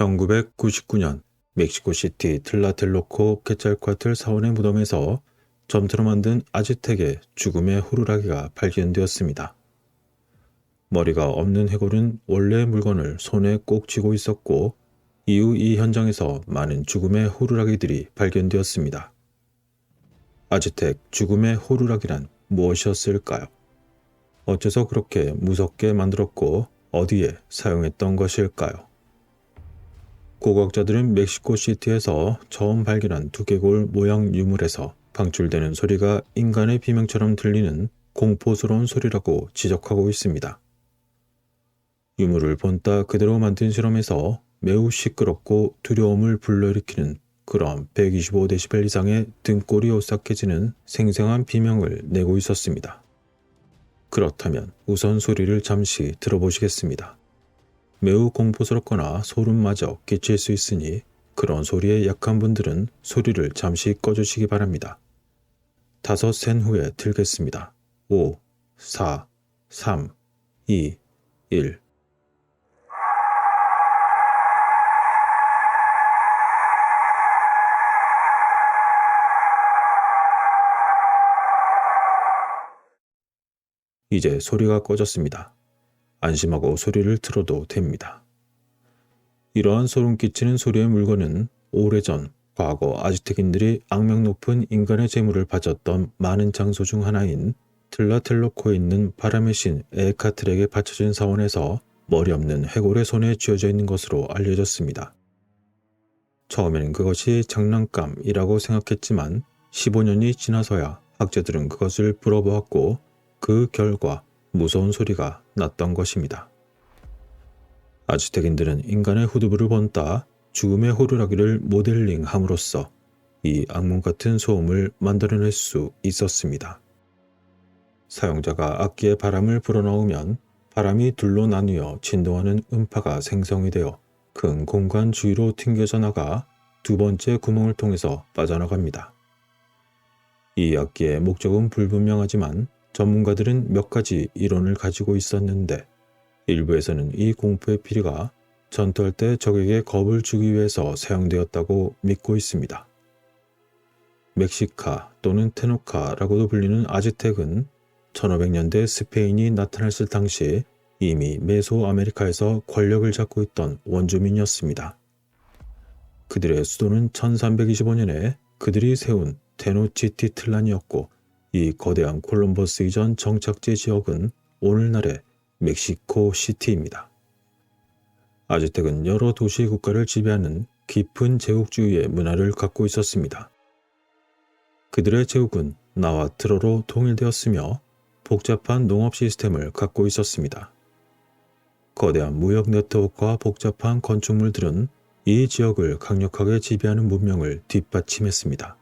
1999년 멕시코시티 틀라텔로코 케찰코아틀 사원의 무덤에서 점토로 만든 아즈텍의 죽음의 호루라기가 발견되었습니다. 머리가 없는 해골은 원래 물건을 손에 꼭 쥐고 있었고 이후 이 현장에서 많은 죽음의 호루라기들이 발견되었습니다. 아즈텍 죽음의 호루라기란 무엇이었을까요? 어째서 그렇게 무섭게 만들었고 어디에 사용했던 것일까요? 고고학자들은 멕시코 시티에서 처음 발견한 두개골 모양 유물에서 방출되는 소리가 인간의 비명처럼 들리는 공포스러운 소리라고 지적하고 있습니다. 유물을 본따 그대로 만든 실험에서 매우 시끄럽고 두려움을 불러일으키는 그런 125데시벨 이상의 등골이 오싹해지는 생생한 비명을 내고 있었습니다. 그렇다면 우선 소리를 잠시 들어보시겠습니다. 매우 공포스럽거나 소름마저 끼칠 수 있으니 그런 소리에 약한 분들은 소리를 잠시 꺼주시기 바랍니다. 다섯 센 후에 들겠습니다. 5, 4, 3, 2, 1. 이제 소리가 꺼졌습니다. 안심하고 소리를 틀어도 됩니다. 이러한 소름 끼치는 소리의 물건은 오래전 과거 아즈텍인들이 악명 높은 인간의 재물을 바쳤던 많은 장소 중 하나인 틀라텔로코에 있는 바람의 신 에카틀에게 바쳐진 사원에서 머리 없는 해골의 손에 쥐어져 있는 것으로 알려졌습니다. 처음에는 그것이 장난감이라고 생각했지만 15년이 지나서야 학자들은 그것을 불어보았고 그 결과 무서운 소리가 났던 것입니다. 아즈텍인들은 인간의 후두부를 본따 죽음의 호루라기를 모델링함으로써 이 악몽 같은 소음을 만들어낼 수 있었습니다. 사용자가 악기에 바람을 불어넣으면 바람이 둘로 나뉘어 진동하는 음파가 생성이 되어 큰 공간 주위로 튕겨져 나가 두 번째 구멍을 통해서 빠져나갑니다. 이 악기의 목적은 불분명하지만 전문가들은 몇 가지 이론을 가지고 있었는데 일부에서는 이 공포의 피리가 전투할 때 적에게 겁을 주기 위해서 사용되었다고 믿고 있습니다. 멕시카 또는 테노카라고도 불리는 아즈텍은 1500년대 스페인이 나타났을 당시 이미 메소아메리카에서 권력을 잡고 있던 원주민이었습니다. 그들의 수도는 1325년에 그들이 세운 테노치티틀란이었고 이 거대한 콜럼버스 이전 정착지 지역은 오늘날의 멕시코 시티입니다. 아즈텍은 여러 도시 국가를 지배하는 깊은 제국주의의 문화를 갖고 있었습니다. 그들의 제국은 나와트로로 통일되었으며 복잡한 농업 시스템을 갖고 있었습니다. 거대한 무역 네트워크와 복잡한 건축물들은 이 지역을 강력하게 지배하는 문명을 뒷받침했습니다.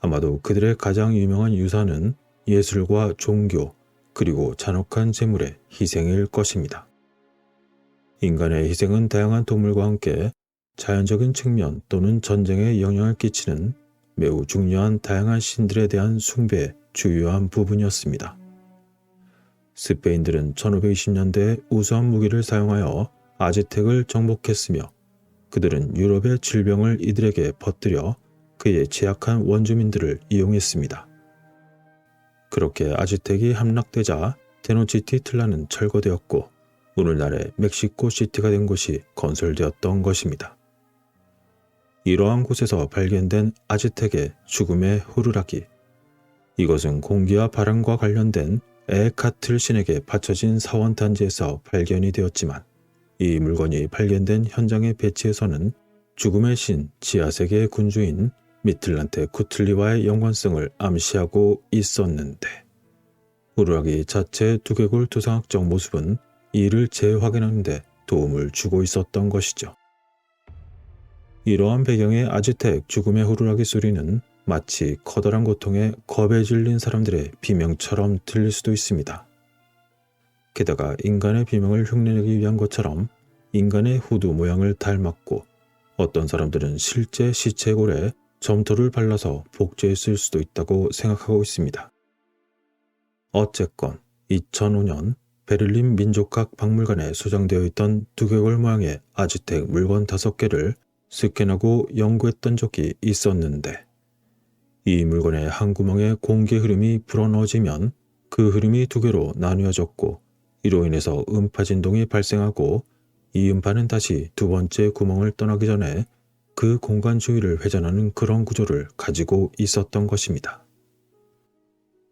아마도 그들의 가장 유명한 유산은 예술과 종교 그리고 잔혹한 재물의 희생일 것입니다. 인간의 희생은 다양한 동물과 함께 자연적인 측면 또는 전쟁에 영향을 끼치는 매우 중요한 다양한 신들에 대한 숭배의 주요한 부분이었습니다. 스페인들은 1520년대에 우수한 무기를 사용하여 아즈텍을 정복했으며 그들은 유럽의 질병을 이들에게 퍼뜨려 그의 취약한 원주민들을 이용했습니다. 그렇게 아즈텍이 함락되자 테노치티틀라는 철거되었고 오늘날의 멕시코 시티가 된 곳이 건설되었던 것입니다. 이러한 곳에서 발견된 아즈텍의 죽음의 후루라기. 이것은 공기와 바람과 관련된 에카틀 신에게 바쳐진 사원 단지에서 발견이 되었지만 이 물건이 발견된 현장의 배치에서는 죽음의 신 지하세계의 군주인 미틀란테 쿠틀리와의 연관성을 암시하고 있었는데 우르락이 자체 두개골 두상학적 모습은 이를 재확인하는 데 도움을 주고 있었던 것이죠. 이러한 배경의 아즈텍 죽음의 후루라기 소리는 마치 커다란 고통에 겁에 질린 사람들의 비명처럼 들릴 수도 있습니다. 게다가 인간의 비명을 흉내내기 위한 것처럼 인간의 후두 모양을 닮았고 어떤 사람들은 실제 시체골에 점토를 발라서 복제했을 수도 있다고 생각하고 있습니다. 어쨌건 2005년 베를린 민족학 박물관에 소장되어 있던 두개골 모양의 아즈텍 물건 다섯 개를 스캔하고 연구했던 적이 있었는데 이 물건의 한 구멍에 공기 흐름이 불어넣어지면 그 흐름이 두 개로 나뉘어졌고 이로 인해서 음파 진동이 발생하고 이 음파는 다시 두 번째 구멍을 떠나기 전에 그 공간 주위를 회전하는 그런 구조를 가지고 있었던 것입니다.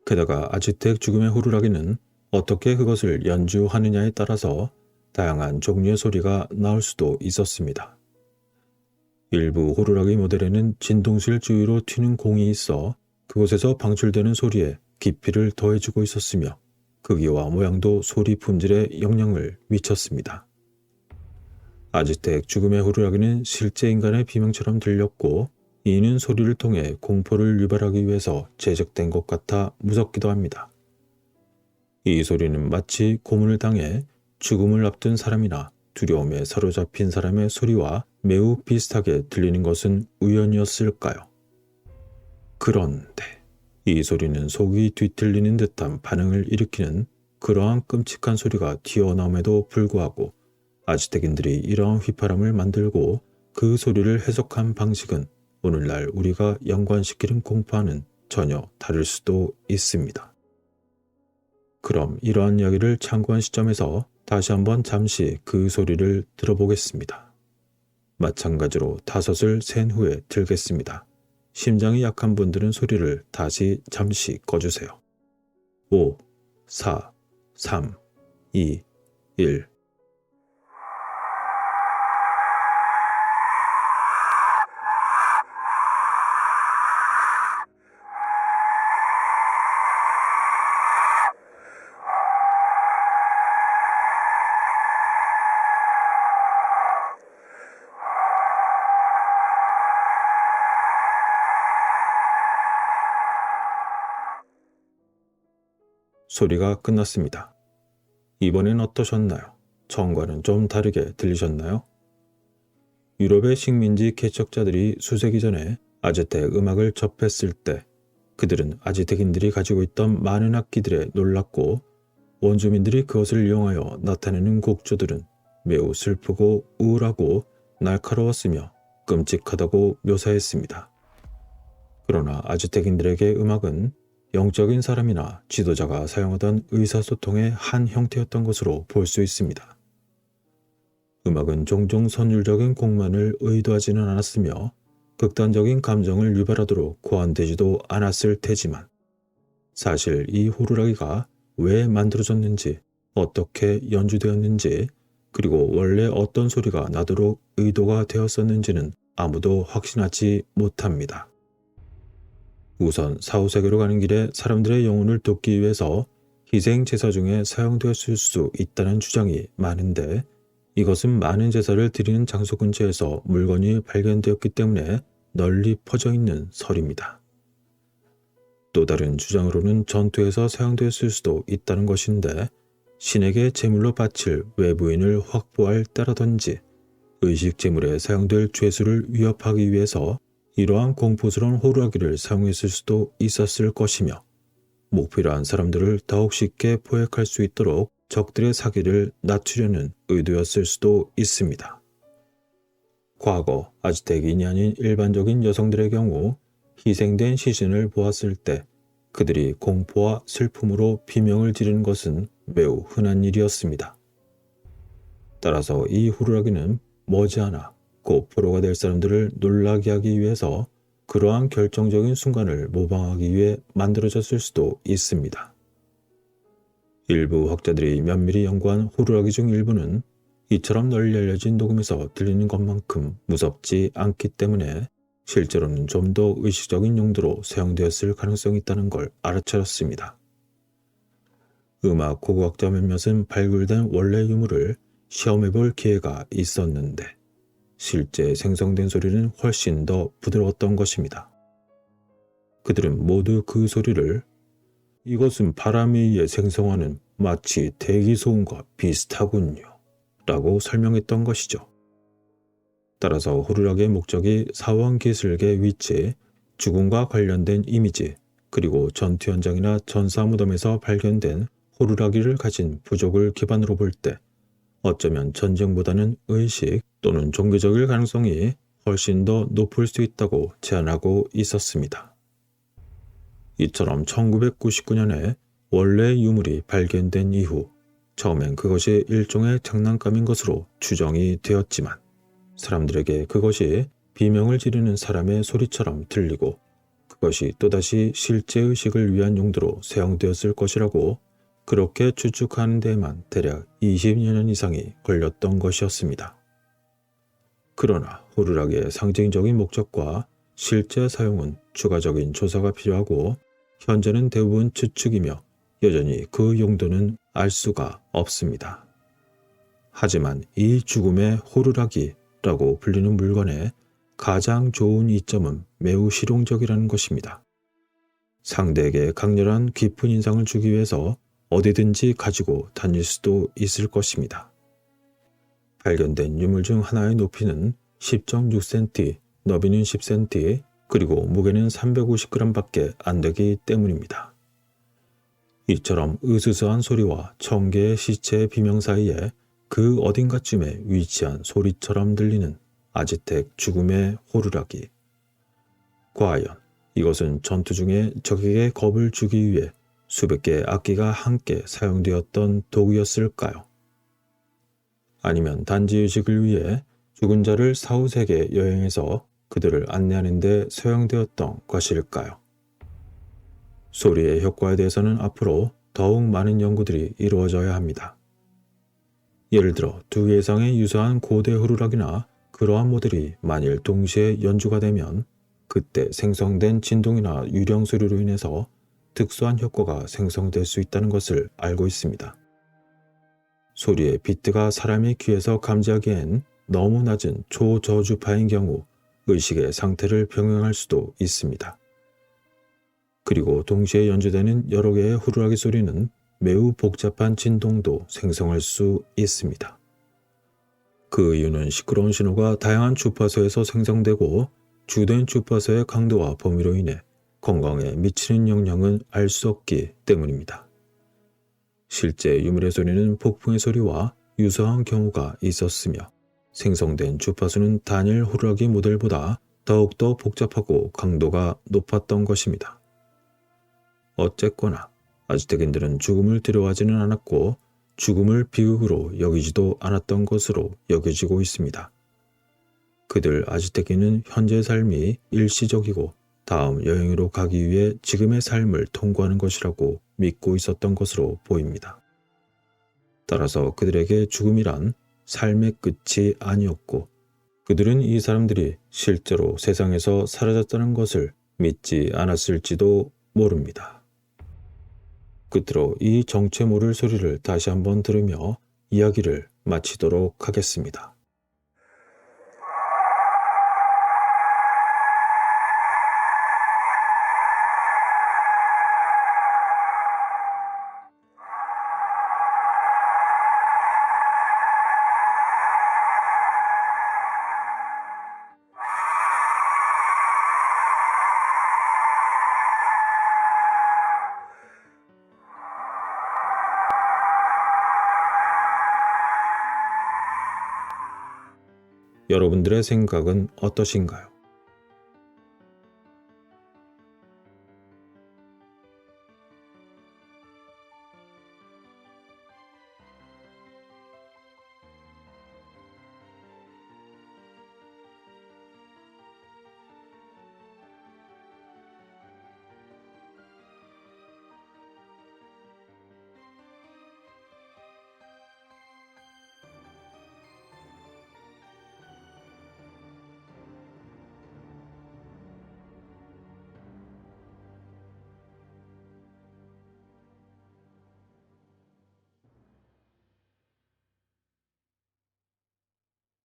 게다가 아즈텍 죽음의 호루라기는 어떻게 그것을 연주하느냐에 따라서 다양한 종류의 소리가 나올 수도 있었습니다. 일부 호루라기 모델에는 진동실 주위로 튀는 공이 있어 그곳에서 방출되는 소리에 깊이를 더해주고 있었으며 크기와 모양도 소리 품질에 영향을 미쳤습니다. 아즈텍 죽음의 호루라기는 실제 인간의 비명처럼 들렸고 이는 소리를 통해 공포를 유발하기 위해서 제작된 것 같아 무섭기도 합니다. 이 소리는 마치 고문을 당해 죽음을 앞둔 사람이나 두려움에 사로잡힌 사람의 소리와 매우 비슷하게 들리는 것은 우연이었을까요? 그런데 이 소리는 속이 뒤틀리는 듯한 반응을 일으키는 그러한 끔찍한 소리가 튀어나옴에도 불구하고 아즈텍인들이 이러한 휘파람을 만들고 그 소리를 해석한 방식은 오늘날 우리가 연관시키는 공포와는 전혀 다를 수도 있습니다. 그럼 이러한 이야기를 참고한 시점에서 다시 한번 잠시 그 소리를 들어보겠습니다. 마찬가지로 다섯을 센 후에 들겠습니다. 심장이 약한 분들은 소리를 다시 잠시 꺼주세요. 5, 4, 3, 2, 1. 소리가 끝났습니다. 이번엔 어떠셨나요? 처음과는 좀 다르게 들리셨나요? 유럽의 식민지 개척자들이 수세기 전에 아즈텍 음악을 접했을 때 그들은 아즈텍인들이 가지고 있던 많은 악기들에 놀랐고 원주민들이 그것을 이용하여 나타내는 곡조들은 매우 슬프고 우울하고 날카로웠으며 끔찍하다고 묘사했습니다. 그러나 아즈텍인들에게 음악은 영적인 사람이나 지도자가 사용하던 의사소통의 한 형태였던 것으로 볼 수 있습니다. 음악은 종종 선율적인 곡만을 의도하지는 않았으며 극단적인 감정을 유발하도록 고안되지도 않았을 테지만 사실 이 호루라기가 왜 만들어졌는지 어떻게 연주되었는지 그리고 원래 어떤 소리가 나도록 의도가 되었었는지는 아무도 확신하지 못합니다. 우선 사후세계로 가는 길에 사람들의 영혼을 돕기 위해서 희생 제사 중에 사용되었을 수 있다는 주장이 많은데 이것은 많은 제사를 드리는 장소 근처에서 물건이 발견되었기 때문에 널리 퍼져 있는 설입니다. 또 다른 주장으로는 전투에서 사용되었을 수도 있다는 것인데 신에게 제물로 바칠 외부인을 확보할 때라든지 의식 제물에 사용될 죄수를 위협하기 위해서 이러한 공포스러운 호루라기를 사용했을 수도 있었을 것이며 목표로 한 사람들을 더욱 쉽게 포획할 수 있도록 적들의 사기를 낮추려는 의도였을 수도 있습니다. 과거 아즈텍인이 아닌 일반적인 여성들의 경우 희생된 시신을 보았을 때 그들이 공포와 슬픔으로 비명을 지르는 것은 매우 흔한 일이었습니다. 따라서 이 호루라기는 머지않아 곧 포로가 될 사람들을 놀라게 하기 위해서 그러한 결정적인 순간을 모방하기 위해 만들어졌을 수도 있습니다. 일부 학자들이 면밀히 연구한 호루라기 중 일부는 이처럼 널리 알려진 녹음에서 들리는 것만큼 무섭지 않기 때문에 실제로는 좀 더 의식적인 용도로 사용되었을 가능성이 있다는 걸 알아차렸습니다. 음악 고고학자 몇몇은 발굴된 원래 유물을 시험해 볼 기회가 있었는데 실제 생성된 소리는 훨씬 더 부드러웠던 것입니다. 그들은 모두 그 소리를 이것은 바람에 의해 생성하는 마치 대기 소음과 비슷하군요. 라고 설명했던 것이죠. 따라서 호루라기의 목적이 사원 기술계 위치, 죽음과 관련된 이미지, 그리고 전투 현장이나 전사 무덤에서 발견된 호루라기를 가진 부족을 기반으로 볼 때 어쩌면 전쟁보다는 의식 또는 종교적일 가능성이 훨씬 더 높을 수 있다고 제안하고 있었습니다. 이처럼 1999년에 원래 유물이 발견된 이후 처음엔 그것이 일종의 장난감인 것으로 추정이 되었지만 사람들에게 그것이 비명을 지르는 사람의 소리처럼 들리고 그것이 또다시 실제 의식을 위한 용도로 사용되었을 것이라고 그렇게 추측하는 데에만 대략 20여 년 이상이 걸렸던 것이었습니다. 그러나 호루라기의 상징적인 목적과 실제 사용은 추가적인 조사가 필요하고 현재는 대부분 추측이며 여전히 그 용도는 알 수가 없습니다. 하지만 이 죽음의 호루라기라고 불리는 물건의 가장 좋은 이점은 매우 실용적이라는 것입니다. 상대에게 강렬한 깊은 인상을 주기 위해서 어디든지 가지고 다닐 수도 있을 것입니다. 발견된 유물 중 하나의 높이는 10.6cm, 너비는 10cm, 그리고 무게는 350g밖에 안 되기 때문입니다. 이처럼 으스스한 소리와 청개의 시체의 비명 사이에 그 어딘가쯤에 위치한 소리처럼 들리는 아지텍 죽음의 호루라기. 과연 이것은 전투 중에 적에게 겁을 주기 위해 수백 개의 악기가 함께 사용되었던 도구였을까요? 아니면 단지 의식을 위해 죽은 자를 사후세계 여행해서 그들을 안내하는 데 사용되었던 것일까요? 소리의 효과에 대해서는 앞으로 더욱 많은 연구들이 이루어져야 합니다. 예를 들어 두개 이상의 유사한 고대 호루라기나 그러한 모델이 만일 동시에 연주가 되면 그때 생성된 진동이나 유령 소리로 인해서 특수한 효과가 생성될 수 있다는 것을 알고 있습니다. 소리의 비트가 사람의 귀에서 감지하기엔 너무 낮은 초저주파인 경우 의식의 상태를 병행할 수도 있습니다. 그리고 동시에 연주되는 여러 개의 후루라기 소리는 매우 복잡한 진동도 생성할 수 있습니다. 그 이유는 시끄러운 신호가 다양한 주파수에서 생성되고 주된 주파수의 강도와 범위로 인해 건강에 미치는 영향은 알 수 없기 때문입니다. 실제 유물의 소리는 폭풍의 소리와 유사한 경우가 있었으며 생성된 주파수는 단일 호루라기 모델보다 더욱더 복잡하고 강도가 높았던 것입니다. 어쨌거나 아즈텍인들은 죽음을 두려워하지는 않았고 죽음을 비극으로 여기지도 않았던 것으로 여겨지고 있습니다. 그들 아즈텍인은 현재 삶이 일시적이고 다음 여행으로 가기 위해 지금의 삶을 통과하는 것이라고 믿고 있었던 것으로 보입니다. 따라서 그들에게 죽음이란 삶의 끝이 아니었고 그들은 이 사람들이 실제로 세상에서 사라졌다는 것을 믿지 않았을지도 모릅니다. 끝으로 이 정체 모를 소리를 다시 한번 들으며 이야기를 마치도록 하겠습니다. 여러분들의 생각은 어떠신가요?